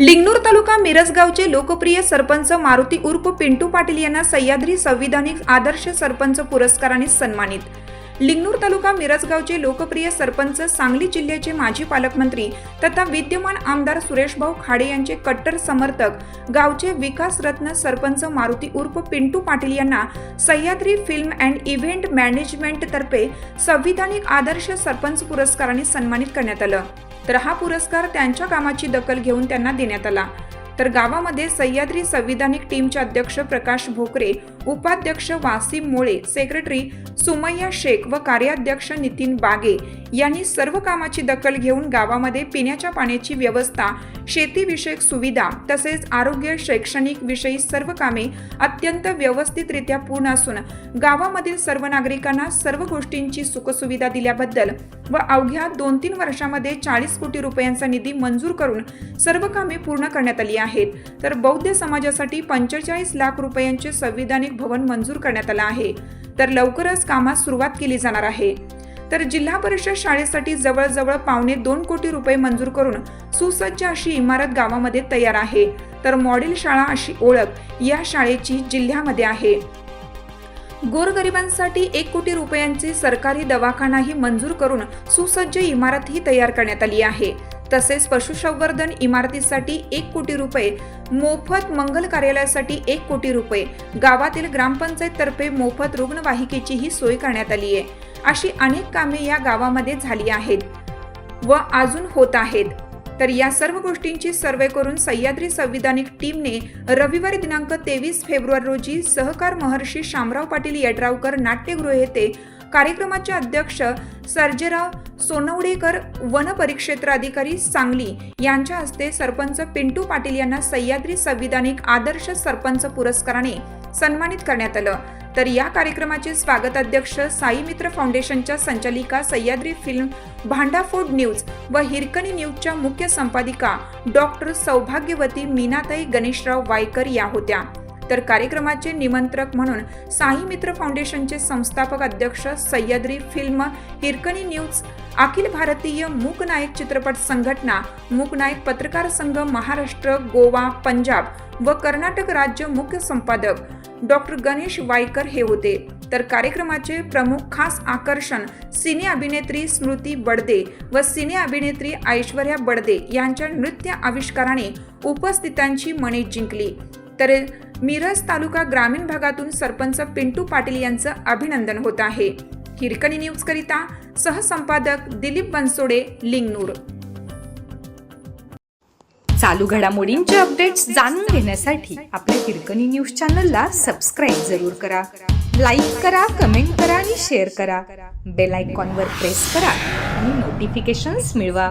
लिंगनूर तालुका मिरजगावचे लोकप्रिय सरपंच मारुती उर्फ पिंटू पाटील यांना सह्याद्री संविधानिक आदर्श सरपंच पुरस्काराने सन्मानित. लिंगनूर तालुका मिरजगावचे लोकप्रिय सरपंच सांगली जिल्ह्याचे माजी पालकमंत्री तथा विद्यमान आमदार सुरेशभाऊ खाडे यांचे कट्टर समर्थक गावचे विकास रत्न सरपंच मारुती उर्फ पिंटू पाटील यांना Sahyadri film and event management तर्फे संविधानिक आदर्श सरपंच पुरस्काराने सन्मानित करण्यात आलं. तर हा पुरस्कार त्यांच्या कामाची दखल घेऊन त्यांना देण्यात आला. तर गावामध्ये सह्याद्री संविधानिक टीमचे अध्यक्ष प्रकाश भोकरे उपाध्यक्ष वासिम मोळे सेक्रेटरी सुमय्या शेख व कार्याध्यक्ष नितीन बागे यांनी सर्व कामाची दखल घेऊन गावामध्ये पिण्याच्या पाण्याची व्यवस्था शेतीविषयक सुविधा तसेच आरोग्य शैक्षणिक विषयी सर्व कामे अत्यंत व्यवस्थितरित्या पूर्ण असून गावामधील सर्व नागरिकांना सर्व गोष्टींची सुखसुविधा दिल्याबद्दल व अवघ्या दोन तीन वर्षामध्ये चाळीस कोटी रुपयांचा निधी मंजूर करून सर्व कामे पूर्ण करण्यात आली आहेत. तर बौद्ध समाजासाठी पंचेचाळीस लाख रुपयांचे संविधानिक भवन मंजूर करण्यात आलं आहे. तर लवकरच कामास सुरुवात केली जाणार आहे. तर जिल्हा परिषद शाळेसाठी जवळजवळ पावणे दोन कोटी रुपये मंजूर करून सुसज्ज अशी इमारत गावामध्ये तयार आहे. तर मॉडेल शाळा अशी ओळख या शाळेची जिल्ह्यामध्ये आहे. गोरगरिबांसाठी एक कोटी रुपयांचे सरकारी दवाखानाही मंजूर करून सुसज्ज इमारतही तयार करण्यात आली आहे. तसेच पशुसंवर्धन इमारतीसाठी एक कोटी रुपये मोफत मंगल कार्यालयासाठी एक कोटी रुपये गावातील ग्रामपंचायत तर्फे मोफत रुग्णवाहिकेचीही सोय करण्यात आली आहे. अशी अनेक कामे या गावामध्ये झाली आहेत व अजून होत आहेत. तर या सर्व गोष्टींची सर्वे करून सह्याद्री संविधानिक टीमने रविवारी दिनांक तेवीस फेब्रुवारी रोजी सहकार महर्षी शामराव पाटील यड्रावकर नाट्यगृह येथे कार्यक्रमाचे अध्यक्ष सर्जेराव सोनवडेकर वन परिक्षेत्र अधिकारी सांगली यांच्या हस्ते सरपंच पिंटू पाटील यांना सह्याद्री संविधानिक आदर्श सरपंच पुरस्काराने सन्मानित करण्यात आलं. तर या कार्यक्रमाचे स्वागताध्यक्ष साई मित्र फाउंडेशनच्या संचालिका सह्याद्री फिल्म भांडाफोड न्यूज व हिरकणी न्यूजच्या मुख्य संपादिका डॉक्टर सौभाग्यवती मीनाताई गणेशराव वायकर या होत्या. तर कार्यक्रमाचे निमंत्रक म्हणून साई मित्र फाउंडेशनचे संस्थापक अध्यक्ष सह्याद्री फिल्म हिरकणी न्यूज अखिल भारतीय मूकनायक चित्रपट संघटना मूकनायक पत्रकार संघ महाराष्ट्र गोवा पंजाब व कर्नाटक राज्य मुख्य संपादक डॉक्टर गणेश वायकर हे होते. तर कार्यक्रमाचे प्रमुख खास आकर्षण सिने अभिनेत्री स्मृती बडदे व सिने अभिनेत्री ऐश्वर्या बडदे यांच्या नृत्य आविष्काराने उपस्थितांची मने जिंकली. तर मिरज तालुका ग्रामीण भागातून सरपंच पिंटू पाटील यांचं अभिनंदन होत आहे. हिरकणी न्यूज करिता सहसंपादक दिलीप बनसोडे लिंगनूर. चालू घडामोडींचे अपडेट्स जाणून घेण्यासाठी आपल्या हिरकणी न्यूज चॅनलला सबस्क्राईब जरूर करा. लाईक करा कमेंट करा आणि शेअर करा. बेल आयकॉनवर प्रेस करा आणि नोटिफिकेशन्स मिळवा.